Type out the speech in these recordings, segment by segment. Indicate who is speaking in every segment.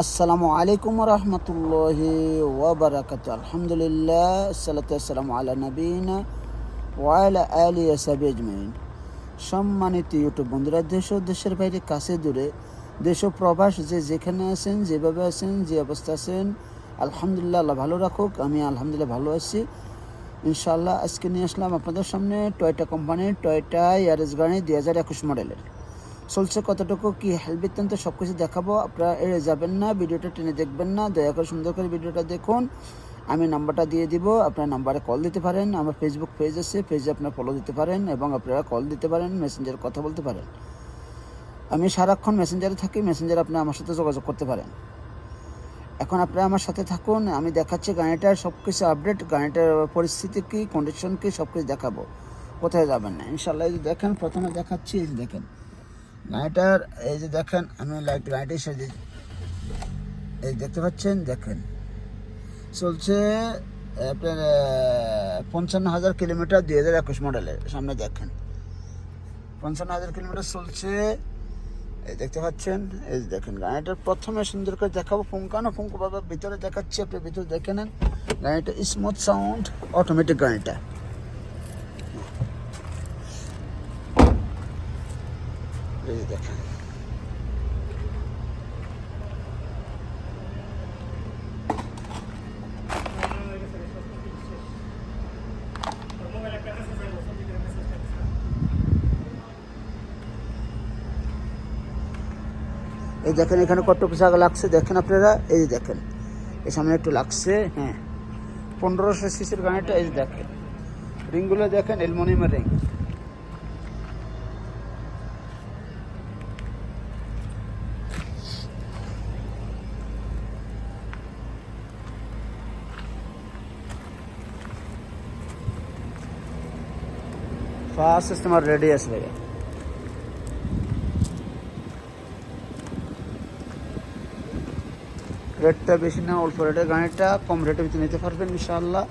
Speaker 1: আসসালামু আলাইকুম রহমতুল্লাহি ওবরাকাত আলহামদুলিল্লাহ সালাতাম আলা নবীনা ওয়ালা আলী সাবি আজমাইন। সম্মানিত ইউটিউব বন্ধুরা, দেশ ও দেশের বাইরে, কাছে দূরে, দেশ ও প্রবাস যে যেখানে আছেন, যেভাবে আছেন, যে অবস্থা আছেন, আলহামদুলিল্লাহ, আল্লাহ ভালো রাখুক, আমি আলহামদুলিল্লাহ ভালো আছি। ইনশাআল্লাহ, আজকে নিয়ে আসলাম আপনাদের সামনে টয়টা কোম্পানির টয়টা ইয়ারেস গাড়ি দুই হাজার একুশ মডেলের। চলছে কতটুকু, কি হেল্প বৃত্তান্ত সব কিছু দেখাবো। আপনারা এড়ে যাবেন না, ভিডিওটা টেনে দেখবেন না। দয়া করে সুন্দর করে ভিডিওটা দেখুন। আমি নাম্বারটা দিয়ে দিব, আপনার নাম্বারে কল দিতে পারেন। আমার ফেসবুক পেজ আছে পেজে আপনারা ফলো দিতে পারেন এবং আপনারা কল দিতে পারেন মেসেঞ্জারে কথা বলতে পারেন। আমি সারাক্ষণ মেসেঞ্জারে থাকি মেসেঞ্জারে আপনি আমার সাথে যোগাযোগ করতে পারেন। এখন আপনারা আমার সাথে থাকুন, আমি দেখাচ্ছি গাড়িটার সব কিছু আপডেট গাড়িটার পরিস্থিতি কী কন্ডিশন কী সব কিছু দেখাবো। কোথায় যাবেন না ইনশাল্লাহ দেখেন, প্রথমে দেখাচ্ছি, এই দেখেন। গাড়িটার এই যে দেখেন, আমি লাইট গাড়িটি সাজে এই দেখতে পাচ্ছেন? দেখেন। চলছে, আপনার পঞ্চান্ন হাজার কিলোমিটার দুই হাজার একুশ মডেলের, সামনে দেখেন। পঞ্চান্ন হাজার কিলোমিটার চলছে, এই দেখতে পাচ্ছেন? এই যে দেখেন গাড়িটার প্রথমে সুন্দর করে দেখাবো ফুঙ্কানো ফুঙ্কো বাবা, ভিতরে দেখাচ্ছি, আপনি ভিতরে দেখে নেন। গাড়িটা স্মুথ সাউন্ড অটোমেটিক গাড়িটা এই যে এই দেখেন। এখানে কত জায়গা লাগছে? দেখেন আপনারা? এই যে দেখেন। এই সামনে একটু লাগছে হ্যাঁ। পনেরোশো সিসির গাড়িটা, এই দেখেন। রিংগুলো দেখেন অ্যালমোনিয়ামের রিং। সিস্টেম আর রেডি ভাইয়া রেটটা বেশি না, অল্প রেটের গাড়িটা, কম রেটের ভিতরে নিতে পারবেন, ইনশাআল্লাহ।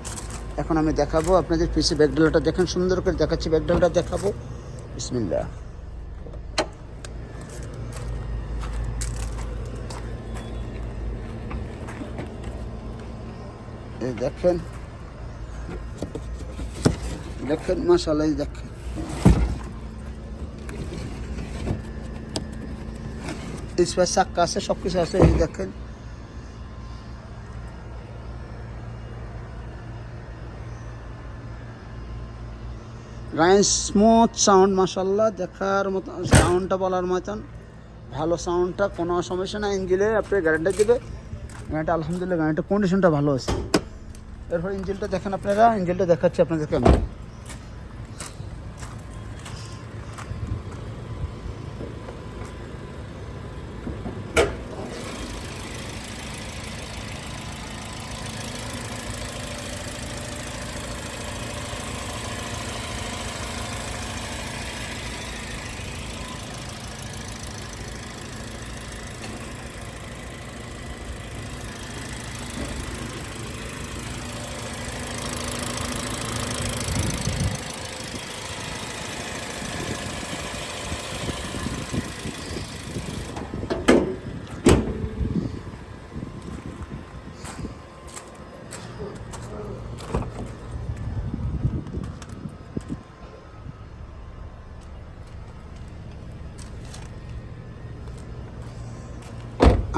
Speaker 1: এখন আমি দেখাবো আপনাদের পিছিয়ে ব্যাকডালটা দেখেন, সুন্দর করে দেখাচ্ছি ব্যাকডালটা দেখাবো। বিসমিল্লা দেখেন দেখেন মাসাল্লাহ দেখেন। স্পেস চাক্কা আছে সব কিছু আছে এই দেখেন গায়ে স্মুথ সাউন্ড মাসাল্লাহ দেখার মতো সাউন্ডটা বলার মতন। ভালো সাউন্ডটা কোনো সমস্যা না ইঞ্জিলে আপনি গাড়িটা দেবে। গাড়িটা, আলহামদুলিল্লাহ গাড়িটা কন্ডিশনটা ভালো আছে। এরপর ইঞ্জিনটা দেখেন আপনারা ইঞ্জিনটা দেখাচ্ছি আপনাদেরকে আমি।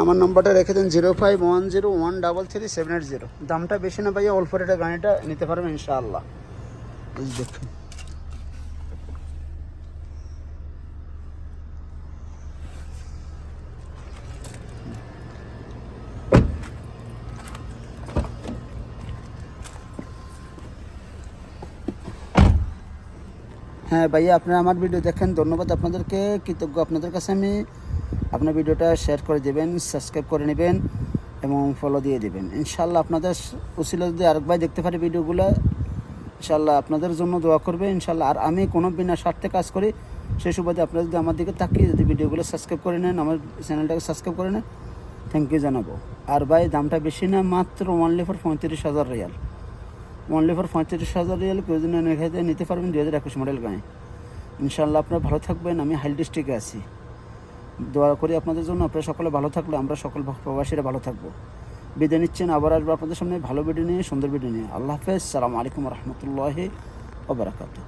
Speaker 1: আমার নম্বরটা রেখে দিন zero five one zero one double three seven eight zero. দামটা বেশি না পাইয়া অল্প রেটের গাড়িটা নিতে পারবেন ইনশাআল্লাহ। দেখুন। হ্যাঁ ভাইয়া, আপনারা আমার ভিডিও দেখেন। ধন্যবাদ আপনাদেরকে। কৃতজ্ঞ আপনাদের কাছে আমি। আপনার ভিডিওটা শেয়ার করে দেবেন সাবস্ক্রাইব করে নেবেন এবং ফলো দিয়ে দেবেন। ইনশাল্লাহ আপনাদের উচিল যদি আরেকবার দেখতে পারি ভিডিওগুলো ইনশাল্লাহ আপনাদের জন্য দোয়া করবে। ইনশাল্লাহ আর আমি কোনো বিনা স্বার্থে কাজ করি সেই সুবাদে আপনারা যদি আমার দিকে তাকিয়ে যদি ভিডিওগুলো সাবস্ক্রাইব করে নেন, আমার চ্যানেলটাকে সাবস্ক্রাইব করে নেন থ্যাংক ইউ জানাব। আর ভাই, দামটা বেশি না, মাত্র ওয়ানলি ফর পঁয়ত্রিশ হাজার রিয়াল। ওয়ানলি ফর পঁয়ত্রিশ হাজার রিয়াল কেউ নিতে পারবেন দু হাজার একুশ মডেল গাড়ি ইনশাল্লাহ আপনারা ভালো থাকবেন, আমি হাইল ডিস্ট্রিক্টে আছি। দোয়া করি আপনাদের জন্য। আপনারা সকলে ভালো থাকলে আমরা সকল প্রবাসীরা ভালো থাকব। বিদায় নিচ্ছেন আবার আসব আপনাদের সামনে ভালো ভিডিও নিয়ে, সুন্দর ভিডিও নিয়ে। আল্লাহ হাফেজ। সালামু আলাইকুম রহমতুল্লাহি ওবরাকাতু